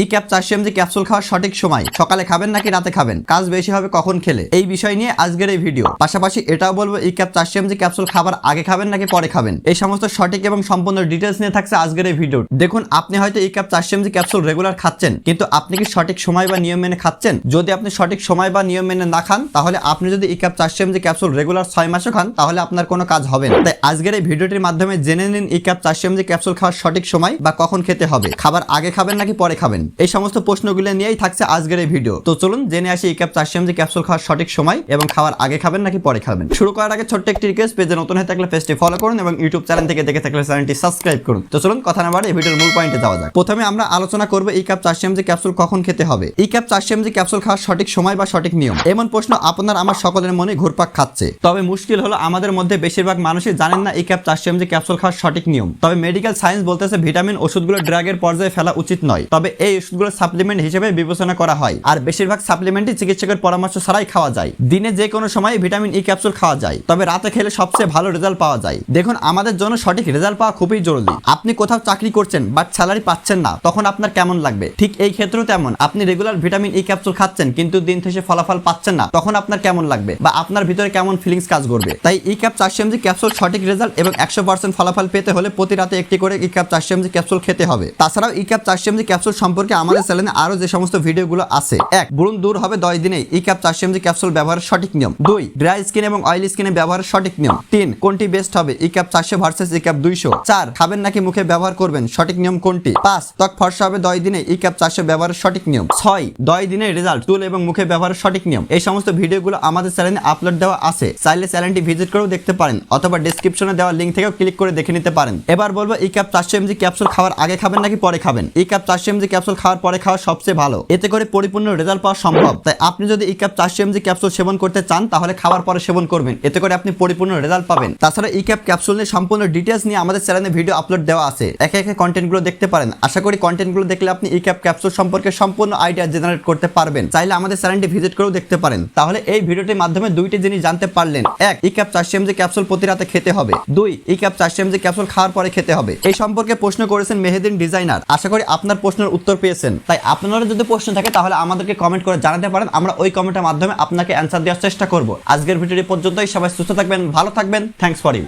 এই ক্যাপ চারশো MG capsule খাওয়ার সঠিক সময়। সকালে খাবেন নাকি রাতে খাবেন? কাজ বেশি হবে কখন খেলে? এই বিষয় নিয়ে আজকের এই ভিডিও। পাশাপাশি এটাও বলব, এই ক্যাপ চারশো এমজি ক্যাপসুল খাবার আগে খাবেন নাকি পরে খাবেন? এই সমস্ত সঠিক এবং সম্পূর্ণ ডিটেলস নিয়ে থাকছে আজকের এই ভিডিও দেখুন, আপনি হয়তো এই ক্যাপ চারশো এমজি ক্যাপসুল রেগুলার খাচ্ছেন, কিন্তু আপনি কি সঠিক সময় বা নিয়ম মেনে খাচ্ছেন? যদি আপনি সঠিক সময় বা নিয়ম মেনে না খান, তাহলে আপনি যদি এই ক্যাপ চারশো এমজি ক্যাপসুল রেগুলার ছয় মাসও খান, তাহলে আপনার কোনো কাজ হবে না। তাই আজকের এই ভিডিওটির মাধ্যমে জেনে নিন, এই ক্যাপ চারশো এমজি ক্যাপসুল খাওয়ার সঠিক সময় বা কখন খেতে হবে। খাবার আগে খাবেন নাকি পরে খাবেন? এই সমস্ত প্রশ্নগুলো নিয়েই থাকছে আজকের এই ভিডিও। তো চলুন জেনে আসি এই ক্যাপ চারশো এমজি ক্যাপসুল খাওয়ার সঠিক সময় এবং খাবার আগে খাবেন নাকি পরে খাবেন। শুরু করার আগে ছোট্ট একটি রিকোয়েস্ট পেজে নতুন হয়ে থাকলে পেজটি ফলো করুন এবং ইউটিউব চ্যানেল থেকে দেখে থাকলে চ্যানেলটি সাবস্ক্রাইব করুন। তো চলুন কথা না বাড়ে এই ভিডিওর মূল পয়েন্টে যাওয়া যাক। প্রথমে আমরা আলোচনা করব এই কাপ চারশো এমজি ক্যাপসুল কখন খেতে হবে। এই কাপ চারশো এমজি ক্যাপসুল খাওয়ার সঠিক সময় বা সঠিক নিয়ম। এমন প্রশ্ন আপনার আমার সকলের মনে ঘুরপাক খাচ্ছে। তবে মুশকিল হলো আমাদের মধ্যে বেশিরভাগ মানুষই জানেন না এই ক্যাপ চারশো এমজি ক্যাপসুল খাওয়ার সঠিক নিয়ম। তবে মেডিকেল সায়েন্স বলতেছে ভিটামিন ওষুধগুলো ড্রাগের পর্যায়ে ফেলা উচিত নয়। তবে এই ওষুধগুলো সাপ্লিমেন্ট হিসেবে বিবেচনা করা হয়। আর বেশিরভাগ সাপ্লিমেন্টই চিকিৎসকের পরামর্শ ছাড়াই খাওয়া যায়। দিনে যে কোনো সময় ভিটামিন ই ক্যাপসুল খাওয়া যায়। তবে রাতে খেলে সবচেয়ে ভালো রেজাল্ট পাওয়া যায়। দেখুন, আমাদের জন্য সঠিক রেজাল্ট পাওয়া খুবই জরুরি। আপনি কোথাও চাকরি করছেন বাট স্যালারি পাচ্ছেন না, তখন আপনার কেমন লাগবে? ঠিক এই ক্ষেত্রেও তেমন। আপনি রেগুলার ভিটামিন ই ক্যাপসুল খাচ্ছেন, কিন্তু দিন শেষে ফলাফল পাচ্ছেন না, তখন আপনার কেমন লাগবে? বা আপনার ভিতরে কেমন ফিলিংস কাজ করবে? তাই ই ক্যাপ চারশো এমজি ক্যাপসুল সঠিক রেজাল্ট এবং একশো পার্সেন্ট ফলাফল পেতে হলে প্রতি রাতে একটি করে ই ক্যাপ চারশো এমজি ক্যাপসুল খেতে হবে। তাছাড়াও ই ক্যাপ চারশো এমজি ক্যাপসুল সম্পর্কে আমাদের চ্যানেলে আরও যে সমস্ত ভিডিওগুলো আছে। এক, ব্রণ দূর হবে দশ দিনে। ই ক্যাপ চারশো এমজি ক্যাপসুল ব্যবহারের সঠিক নিয়ম। দুই, ড্রাই স্কিন এবং অয়েলি স্কিনে ব্যবহারের সঠিক নিয়ম। তিন, কোনটি বেস্ট হবে? ই ক্যাপ চারশো ভার্সেস ই ক্যাপ দুইশো। চার, খাবেন নাকি মুখে ব্যবহার করবেন? সঠিক নিয়ম কোনটি? পাঁচ, ত্বক ফর্সা হবে দশ দিনে। ই ক্যাপ চারশো ব্যবহারের সঠিক নিয়ম। ছয়, দশ দিনের রেজাল্ট চুল এবং মুখে ব্যবহারের সঠিক নিয়ম। এই সমস্ত ভিডিওগুলো আমাদের চ্যানেলে আপলোড দেওয়া আছে। চাইলে চ্যানেলটি ভিজিট করেও দেখতে পারেন অথবা ডিসক্রিপশনে দেওয়া লিঙ্ক থেকেও ক্লিক করে দেখে নিতে পারেন। এবার বলব, এই ক্যাপ চারশো এমজি ক্যাপসুল খাওয়ার আগে খাবেন নাকি পরে খাবেন? এই ক্যাপ চারশো এমজি ক্যাপসুল খাওয়ার পরে খাওয়া সবচেয়ে ভালো। এতে করে পরিপূর্ণ রেজাল্ট পাওয়া সম্ভব। তাই আপনি যদি এই ক্যাপ চারশো এমজি ক্যাপসুল সেবন করতে চান, তাহলে খাওয়ার পরে সেবন করবেন। এতে করে আপনি পরিপূর্ণ রেজাল্ট পাবেন। তাছাড়া এই ক্যাপ ক্যাপসুল নিয়ে সম্পূর্ণ ডিটেলস নিয়ে আমাদের চ্যানেলে ভিডিও আপলোড দেওয়া আছে। একে একে কন্টেন্টগুলো দেখতে পারেন। আশা করি কন্টেন্টগুলো দেখলে আপনি এই ক্যাপ ক্যাপসুল সম্পর্কে সম্পূর্ণ আইডিয়া জেনারেট করতে পারবেন। চাইলে আমাদের চ্যানেলটি ভিজিট করেও দেখতে পারেন। তাহলে এই ভিডিওটির মাধ্যমে দুইটি জিনিস জানতে পারলেন। এক ই ক্যাপ চারশো এমজি ক্যাপসুল প্রতি রাতে খেতে হবে। দুই ই ক্যাপ চারশো এমজি ক্যাপসুল খাওয়ার পরে খেতে হবে। এই সম্পর্কে প্রশ্ন করেছেন মেহেদিন ডিজাইনার আশা করি আপনার প্রশ্নের উত্তর পেয়েছেন। তাই আপনারা যদি প্রশ্ন থাকে, তাহলে আমাদেরকে কমেন্ট করে জানাতে পারেন। আমরা ওই কমেন্টের মাধ্যমে আপনাকে অ্যান্সার দেওয়ার চেষ্টা করব। আজকের ভিডিওটি পর্যন্তই। সবাই সুস্থ থাকবেন, ভালো থাকবেন। Thanks for you